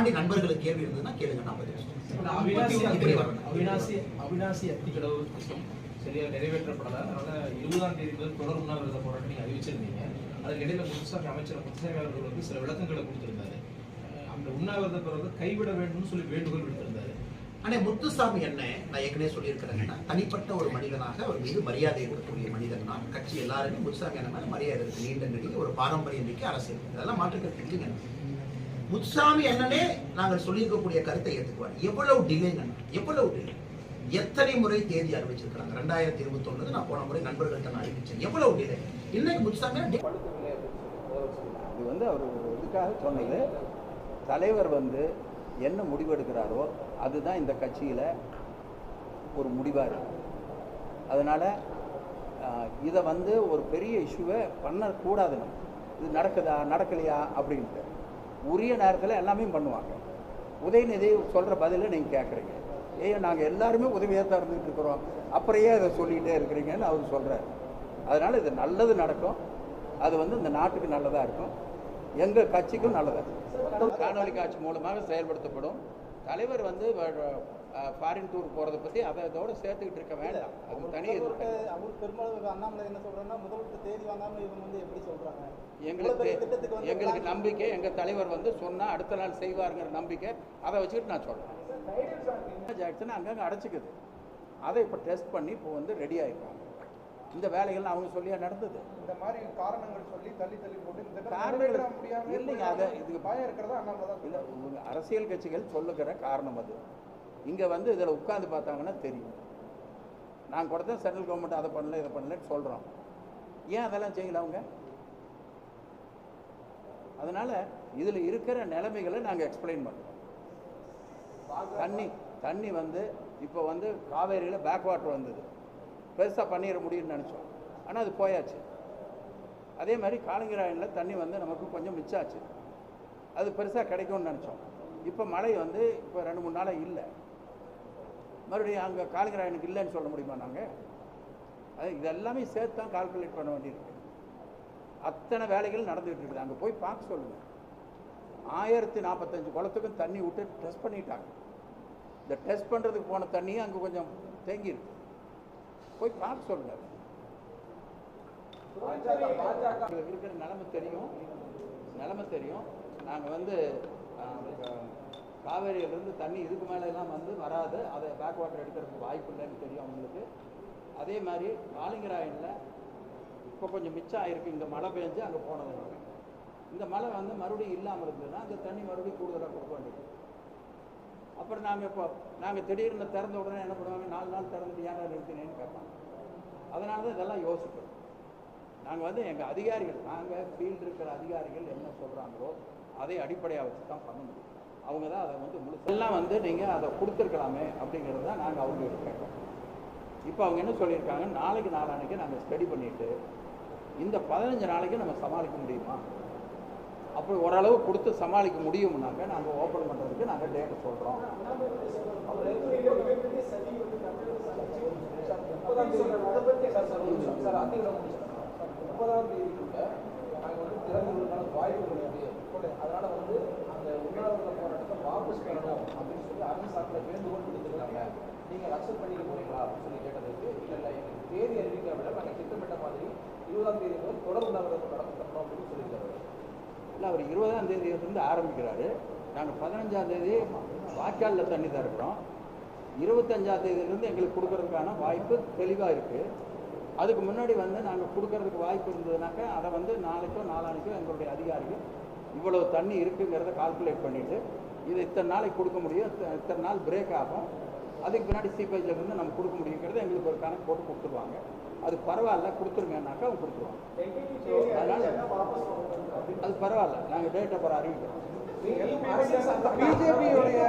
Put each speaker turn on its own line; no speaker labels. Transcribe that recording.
தாண்டி நண்பர்களுக்கு கேள்வி இருந்ததுன்னா கேளுங்க நான் பதில் சொல்றேன்.
இந்த அவினாசி
இப்படி வரணும்.
அவினாசி அவினாசி அத்திக்கடவு திட்டம் சரியா நிறைவேற்றப்படல. அதனால இருபதாம் தேதி முதல் தொடர் உண்ணாவிரத போராட்டம் நீங்க அறிவிச்சிருந்தீங்க. அதுக்கு இடையில முத்துசாமி அமைச்சர் முத்துசாமி அவர்கள் வந்து சில விளக்கங்களை கொடுத்திருந்தாரு. அந்த உண்ணாவிரத பிறகு கைவிட வேண்டும்னு சொல்லி வேண்டுகோள் விடுத்திருந்தாரு.
அண்ணே முத்துசாமி என்ன நான் ஏற்கனவே சொல்லியிருக்கிறேன்னா தனிப்பட்ட ஒரு மனிதனாக அவர் மீது மரியாதை இருக்கக்கூடிய மனிதன் தான். கட்சி எல்லாருமே முத்துசாமி மேல மரியாதை இருக்கு. நீண்ட நெடிய ஒரு பாரம்பரியம் மிக்க அரசியல். இதெல்லாம் மாற்றுக்கிறது இல்லைங்க முத்துசாமி அண்ணனே நாங்கள் சொல்லியிருக்கக்கூடிய கருத்தை ஏற்றுக்குவார். எவ்வளவு டிலே எவ்வளவு டிலே எத்தனை முறை தேதி அறிவிச்சிருக்கிறாங்க? ரெண்டாயிரத்தி இருபத்தொன்னு நான் போன முறை நண்பர்கள்ட்ட நான் அறிவிச்சேன். எவ்வளவு டிலே இன்னைக்கு முத்துசாமி
இது வந்து அவர் இதுக்காக சொன்னது. தலைவர் வந்து என்ன முடிவெடுக்கிறாரோ அதுதான் இந்த கட்சியில் ஒரு முடிவாக அதனால் இதை வந்து ஒரு பெரிய இஷ்யூவை பண்ணக்கூடாது நம்ம. இது நடக்குதா நடக்கலையா அப்படின்ட்டு. உரிய நேரத்தில் எல்லாமே பண்ணுவாங்க. உதயநிதி சொல்கிற பதிலை நீங்கள் கேட்குறீங்க ஏன் நாங்கள் எல்லாருமே உதவியாக தான் இருந்துகிட்டு இருக்கிறோம். அப்புறம் இதை சொல்லிகிட்டே இருக்கிறீங்கன்னு அவர் சொல்கிறார் அதனால் இது நல்லது நடக்கும். அது வந்து இந்த நாட்டுக்கு நல்லதாக இருக்கும். எங்கள் கட்சிக்கும் நல்லதாக காணொலி காட்சி மூலமாக செயல்படுத்தப்படும். தலைவர் வந்து ஃபாரின் டூர் போகிறத பற்றி அதை இதோட சேர்த்துக்கிட்டு இருக்க வேண்டாம். அது தனி இது
அவர் பெரும்பாலும் அண்ணாமலை என்ன சொல்றாருன்னா முதல்வர் தேதி வாங்காம இவங்க வந்து எப்படி சொல்றாங்க?
எங்களுக்கு எங்களுக்கு நம்பிக்கை எங்கள் தலைவர் வந்து சொன்னால் அடுத்த நாள் செய்வாருங்கிற நம்பிக்கை அதை வச்சுக்கிட்டு நான் சொல்கிறேன் ஜாக்சன் அங்கங்கே அடைச்சிக்குது. அதை இப்போ டெஸ்ட் பண்ணி இப்போ வந்து ரெடி ஆகிருக்காங்க இந்த வேலைகள் அவங்க சொல்லியா நடந்தது?
இந்த மாதிரி காரணங்கள் சொல்லி தள்ளி தள்ளி போட்டு இந்த
காரணங்கள் இல்லைங்க, அதை- இதுக்கு
பயம் இருக்கிறதா அண்ணாமலை தான்
இல்லை அரசியல் கட்சிகள் சொல்லுகிற காரணம் அது. இங்கே வந்து இதில் உட்காந்து பார்த்தாங்கன்னா தெரியும். நான் கூட தான் சென்ட்ரல் கவர்மெண்ட் அதை பண்ணல இதை பண்ணலன்னு சொல்கிறோம் ஏன் அதெல்லாம் செய்யல அவங்க? அதனால் இதில் இருக்கிற நிலைமைகளை நாங்கள் எக்ஸ்பிளைன் பண்ணுறோம் தண்ணி தண்ணி வந்து இப்போ வந்து காவேரியில் பேக் வாட்டர் வந்தது. பெருசாக பண்ணிட முடியும்னு நினச்சோம். ஆனால் அது போயாச்சு. அதே மாதிரி காலங்கிராயனில் தண்ணி வந்து நமக்கு கொஞ்சம் மிச்சாச்சு. அது பெருசாக கிடைக்கும்னு நினச்சோம். இப்போ மழை வந்து இப்போ ரெண்டு மூணு நாளாக இல்லை. மறுபடியும் அங்கே காலங்கிராயனுக்கு இல்லைன்னு சொல்ல முடியுமா நாங்கள் அது இதெல்லாமே சேர்த்து தான் கால்குலேட் பண்ண வேண்டியிருக்கு. அத்தனை வேலைகள் நடந்துகிட்டு இருக்குது. அங்கே போய் பார்க்க சொல்லுங்கள் ஆயிரத்தி நாற்பத்தஞ்சு குளத்துக்கும் தண்ணி விட்டு டெஸ்ட் பண்ணிட்டாங்க. இந்த டெஸ்ட் பண்ணுறதுக்கு போன தண்ணியும் அங்கே கொஞ்சம் தேங்கியிருக்கு. போய் பார்க்க சொல்லுங்கள் இருக்கிற நிலைமை தெரியும். நிலைமை தெரியும். நாங்கள் வந்து காவேரியிலேருந்து தண்ணி இதுக்கு மேலெல்லாம் வந்து வராது. அதை பேக் வாட்டர் எடுக்கிறதுக்கு வாய்ப்பு இல்லைன்னு தெரியும் அவங்களுக்கு. அதே மாதிரி காலிங்கராயனில் இப்போ கொஞ்சம் மிச்சம் ஆகிருக்கு இந்த மழை பெஞ்சு அங்கே போனதுனால இந்த மழை வந்து மறுபடியும் இல்லாமல் இருந்ததுன்னா அந்த தண்ணி மறுபடியும் கூடுதலாக கொடுக்க வேண்டியது. அப்புறம் நாங்கள் இப்போ நாங்கள் திடீர்னு திறந்த உடனே என்ன பண்ணுவாங்க? நாலு நாள் திறந்துட்டு ஏன் நிறுத்தினேன்னு கேட்பாங்க. அதனால தான் இதெல்லாம் யோசிக்கிறோம் நாங்கள் வந்து எங்கள் அதிகாரிகள் நாங்கள் ஃபீல்டு இருக்கிற அதிகாரிகள் என்ன சொல்கிறாங்களோ அதை அடிப்படையாக வச்சு தான் பண்ண முடியும். அவங்க தான் அதை வந்து முழு எல்லாம் வந்து நீங்கள் அதை கொடுத்துருக்கலாமே அப்படிங்கிறது தான் நாங்கள் அவங்களுக்கு கேட்டோம். இப்போ அவங்க என்ன சொல்லியிருக்காங்க? நாளைக்கு நாளானைக்கு நாங்கள் ஸ்டடி பண்ணிவிட்டு இந்த பதினஞ்சு நாளைக்கு நம்ம சமாளிக்க முடியுமா? அப்படி ஓரளவு கொடுத்து சமாளிக்க முடியும்னாக்க நாங்கள் ஓப்பன் பண்ணுறதுக்கு நாங்கள் டேட் சொல்கிறோம்
முப்பதாம் தேதிக்குள்ள நாங்கள் வந்து திறந்து வாய்ப்பு வாய்ப்புகள் அதனால வந்து உண்ணாவிரத போராட்டத்தை வாபஸ் பெறணும் அப்படின்னு சொல்லி அரசு சார்பில் வேண்டுகோள் விடுத்திருக்காங்க. நீங்கள் அக்செப்ட் பண்ணிக்க போறீங்களா அப்படின்னு சொல்லி கேட்டதுக்கு இல்லை இல்லை எங்களுக்கு தேதி அறிவிக்க விட நாங்கள் திட்டமிட்ட மாதிரி இருபதாம் தேதி முதல் தொடர் உண்ணாவிரதம் நடத்தணும் அப்படின்னு சொல்லியிருக்காரு.
இல்லை அவர் இருபதாம் தேதியிலிருந்து ஆரம்பிக்கிறாரு. நாங்கள் பதினஞ்சாம் தேதி வாய்க்காலில் தண்ணி தான் இருக்கிறோம். இருபத்தஞ்சாம் தேதியிலிருந்து எங்களுக்கு கொடுக்கறதுக்கான வாய்ப்பு தெளிவாக இருக்குது அதுக்கு முன்னாடி வந்து நாங்கள் கொடுக்கறதுக்கு வாய்ப்பு இருந்ததுனாக்கா அதை வந்து நாளைக்கோ நாளானைக்கோ எங்களுடைய அதிகாரிகள் இவ்வளவு தண்ணி இருக்குங்கிறத கால்குலேட் பண்ணிவிட்டு இது இத்தனை நாளைக்கு கொடுக்க முடியும் இத்த- இத்தனை நாள் பிரேக் ஆகும். அதுக்கு பின்னாடி சீப்பேஜில் இருந்து நம்ம கொடுக்க முடியுங்கிறத எங்களுக்கு ஒரு கணக்கு போட்டு கொடுத்துருவாங்க. அது பரவாயில்ல கொடுத்துருங்கன்னாக்கா அவங்க கொடுத்துருவாங்க. அதனால் அது பரவாயில்ல நாங்கள் டேட் அப்புறம் அறிவிக்கிறோம்.
பிஜேபியுடைய